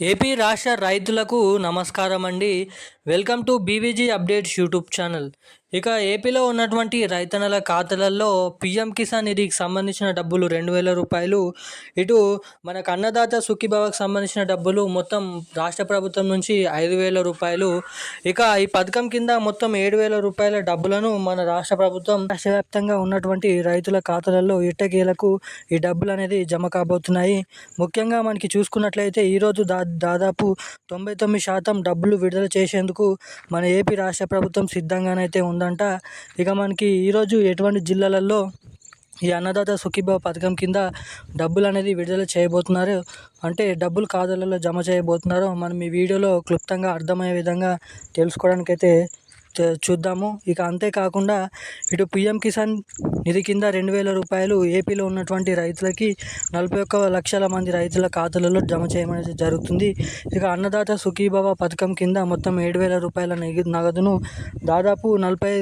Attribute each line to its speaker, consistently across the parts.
Speaker 1: AP రాష్ట్ర రైతులకు నమస్కారం అండి welcome to BVG updates YouTube channel. ఇక ఏపీలో ఉన్నటువంటి రైతన్నల ఖాతాలలో పిఎం కిసాన్ నిధికి సంబంధించిన డబ్బులు రెండు వేల రూపాయలు. ఇటు మనకు అన్నదాత సుఖీభావకు సంబంధించిన డబ్బులు మొత్తం రాష్ట్ర ప్రభుత్వం నుంచి ఐదు వేల రూపాయలు. ఇక ఈ పథకం కింద మొత్తం ఏడు వేల రూపాయల డబ్బులను మన రాష్ట్ర ప్రభుత్వం రాష్ట్రవ్యాప్తంగా ఉన్నటువంటి రైతుల ఖాతాలలో ఇట్టకేలకు ఈ డబ్బులు అనేది జమ కాబోతున్నాయి. ముఖ్యంగా మనకి చూసుకున్నట్లయితే ఈరోజు దా దాదాపు తొంభై తొమ్మిది శాతం డబ్బులు విడుదల చేసేందుకు మన ఏపీ రాష్ట్ర ప్రభుత్వం సిద్ధంగానైతే ఉందంట. ఇక మనకి ఈరోజు ఎటువంటి జిల్లాలలో ఈ అన్నదాత సుఖీభావ పథకం కింద డబ్బులు అనేది విడుదల చేయబోతున్నారు? అంటే డబ్బులు ఖాతాలలో జమ చేయబోతున్నారు మనం ఈ వీడియోలో క్లుప్తంగా అర్థమయ్యే విధంగా తెలుసుకోవడానికైతే చూద్దాము. ఇక అంతేకాకుండా ఇటు పిఎం కిసాన్ నిధి కింద రెండు వేల రూపాయలు ఏపీలో ఉన్నటువంటి రైతులకి నలభై ఒక్క లక్షల మంది రైతుల ఖాతాలలో జమ చేయమని జరుగుతుంది. ఇక అన్నదాత సుఖీభవ పథకం కింద మొత్తం ఏడు వేల రూపాయల నగదును దాదాపు నలభై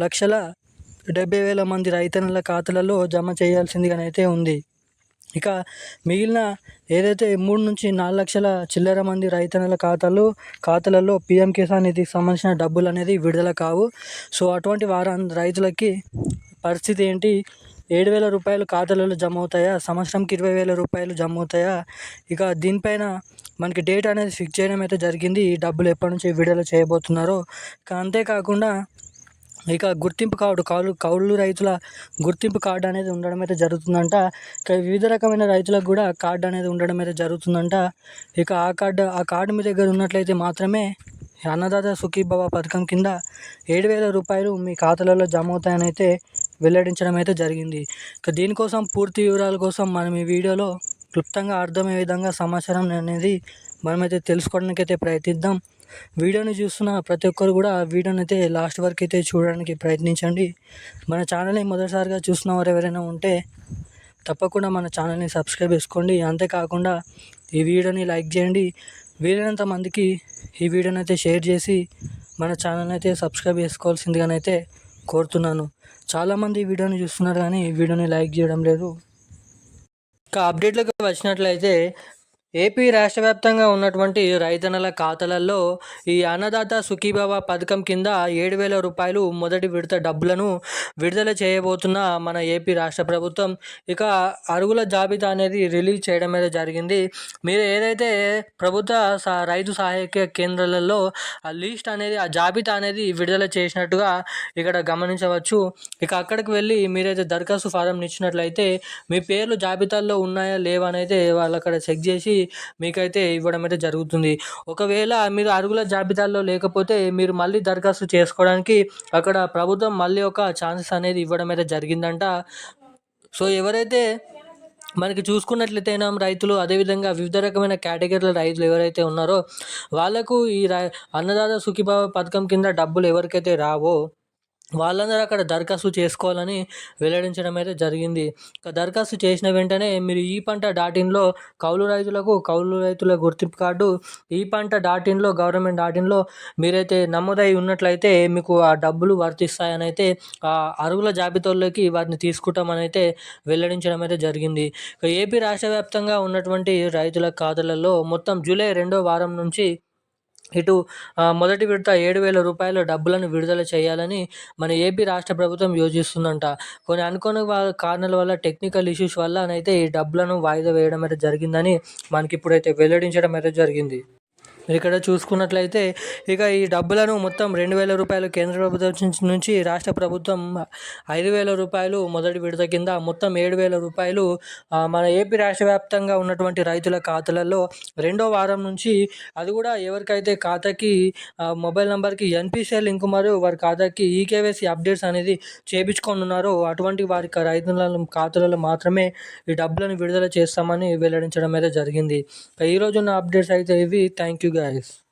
Speaker 1: లక్షల డెబ్బై వేల మంది రైతన్నుల ఖాతాలలో జమ చేయాల్సిందిగానైతే ఉంది. ఇక మిగిలిన ఏదైతే మూడు నుంచి నాలుగు లక్షల చిల్లర మంది రైతన్నల ఖాతాలు ఖాతాలలో పీఎం కిసాన్ నిధికి సంబంధించిన డబ్బులు అనేది విడుదల కావు. సో అటువంటి వారు రైతులకి పరిస్థితి ఏంటి? ఏడు వేల రూపాయలు ఖాతాలలో జమ అవుతాయా? సంవత్సరంకి ఇరవై వేల రూపాయలు జమ అవుతాయా? ఇక దీనిపైన మనకి డేట్ అనేది ఫిక్స్ చేయడం అయితే జరిగింది. ఈ డబ్బులు ఎప్పటి నుంచి విడుదల చేయబోతున్నారో. ఇక అంతేకాకుండా ఇక గుర్తింపు కార్డు కౌలు కౌలు రైతుల గుర్తింపు కార్డు అనేది ఉండడం అయితే జరుగుతుందంట. ఇక వివిధ రకమైన రైతులకు కూడా కార్డు అనేది ఉండడం అయితే జరుగుతుందంట. ఇక ఆ కార్డు ఆ కార్డు మీ దగ్గర ఉన్నట్లయితే మాత్రమే అన్నదాత సుఖీభవ పథకం కింద ఏడు వేల రూపాయలు మీ ఖాతాలలో జమ అవుతాయని అయితే వెల్లడించడం అయితే జరిగింది. ఇక దీనికోసం పూర్తి వివరాల కోసం మనం ఈ వీడియోలో క్లుప్తంగా అర్థమయ్యే విధంగా సమాచారం అనేది మనమైతే తెలుసుకోవడానికి అయితే ప్రయత్నిద్దాం. వీడియోని చూస్తున్న ప్రతి ఒక్కరు కూడా వీడియోని అయితే లాస్ట్ వరకు అయితే చూడడానికి ప్రయత్నించండి. మన ఛానల్ని మొదటిసారిగా చూసిన వారు ఎవరైనా ఉంటే తప్పకుండా మన ఛానల్ని సబ్స్క్రైబ్ చేసుకోండి. అంతేకాకుండా ఈ వీడియోని లైక్ చేయండి. వీలైనంత మందికి ఈ వీడియోని అయితే షేర్ చేసి మన ఛానల్ని అయితే సబ్స్క్రైబ్ చేసుకోవాల్సిందిగానైతే కోరుతున్నాను. చాలామంది ఈ వీడియోని చూస్తున్నారు కానీ ఈ వీడియోని లైక్ చేయడం లేదు. ఇంకా అప్డేట్లకు వచ్చినట్లయితే ఏపీ రాష్ట్ర వ్యాప్తంగా ఉన్నటువంటి రైతన్నల ఖాతాలలో ఈ అన్నదాత సుఖీభావ పథకం కింద ఏడు వేల రూపాయలు మొదటి విడత డబ్బులను విడుదల చేయబోతున్న మన ఏపీ రాష్ట్ర ప్రభుత్వం. ఇక అరుగుల జాబితా అనేది రిలీజ్ చేయడం మీద జరిగింది. మీరు ఏదైతే ప్రభుత్వ రైతు సహాయక కేంద్రాలలో ఆ లిస్ట్ అనేది ఆ జాబితా అనేది విడుదల చేసినట్టుగా ఇక్కడ గమనించవచ్చు. ఇక అక్కడికి వెళ్ళి మీరైతే దరఖాస్తు ఫారం ఇచ్చినట్లయితే మీ పేర్లు జాబితాల్లో ఉన్నాయా లేవా అనేది వాళ్ళు అక్కడ చెక్ చేసి మీకైతే ఇవ్వడం అయితే జరుగుతుంది. ఒకవేళ మీరు అరుగుల జాబితాలో లేకపోతే మీరు మళ్ళీ దరఖాస్తు చేసుకోవడానికి అక్కడ ప్రభుత్వం మళ్ళీ ఒక ఛాన్సెస్ అనేది ఇవ్వడం అయితే జరిగిందంట. సో ఎవరైతే మనకి చూసుకున్నట్లయితే రైతులు అదేవిధంగా వివిధ రకమైన కేటగిరీల రైతులు ఎవరైతే ఉన్నారో వాళ్ళకు ఈ అన్నదాత సుఖీభావ పథకం కింద డబ్బులు ఎవరికైతే రావో వాళ్ళందరూ అక్కడ దరఖాస్తు చేసుకోవాలని వెల్లడించడం అయితే జరిగింది దరఖాస్తు చేసిన వెంటనే మీరు ఈ పంట డాట్ ఇన్లో కౌలు రైతులకు కౌలు రైతుల గుర్తింపు కార్డు ఈ పంట డాట్ ఇన్లో గవర్నమెంట్ డాట్ ఇన్లో మీరైతే నమోదై ఉన్నట్లయితే మీకు ఆ డబ్బులు వర్తిస్తాయని అయితే ఆ అరుగుల జాబితాల్లోకి వాటిని తీసుకుంటామని అయితే వెల్లడించడం అయితే జరిగింది ఏపీ రాష్ట్ర వ్యాప్తంగా ఉన్నటువంటి రైతుల ఖాతాలలో మొత్తం జూలై రెండో వారం నుంచి ఇటు మొదటి విడత ఏడు వేల రూపాయల డబ్బులను విడుదల చేయాలని మన ఏపీ రాష్ట్ర ప్రభుత్వం యోచిస్తుందంట. కొన్ని అనుకోని కారణాల వల్ల టెక్నికల్ ఇష్యూస్ వల్ల అయితే ఈ డబ్బులను వాయిదా వేయడం అయితే జరిగిందని మనకి ఇప్పుడైతే వెల్లడించడం అయితే జరిగింది. ఇక్కడ చూసుకున్నట్లయితే ఇక ఈ డబ్బులను మొత్తం రెండు వేల రూపాయలు కేంద్ర ప్రభుత్వం నుంచి రాష్ట్ర ప్రభుత్వం ఐదు వేల రూపాయలు మొదటి విడత కింద మొత్తం ఏడు వేల రూపాయలు మన ఏపీ రాష్ట్ర వ్యాప్తంగా ఉన్నటువంటి రైతుల ఖాతాలలో రెండో వారం నుంచి అది కూడా ఎవరికైతే ఖాతాకి మొబైల్ నెంబర్కి ఎన్పిసిఐ లింక్ మరియు వారి ఖాతాకి ఈకేవైసీ అప్డేట్స్ అనేది చేపించుకొని ఉన్నారో అటువంటి వారి రైతుల ఖాతాలలో మాత్రమే ఈ డబ్బులను విడుదల చేస్తామని వెల్లడించడం అయితే జరిగింది. ఈరోజు ఉన్న అప్డేట్స్ అయితే ఇవి. Thank you guys.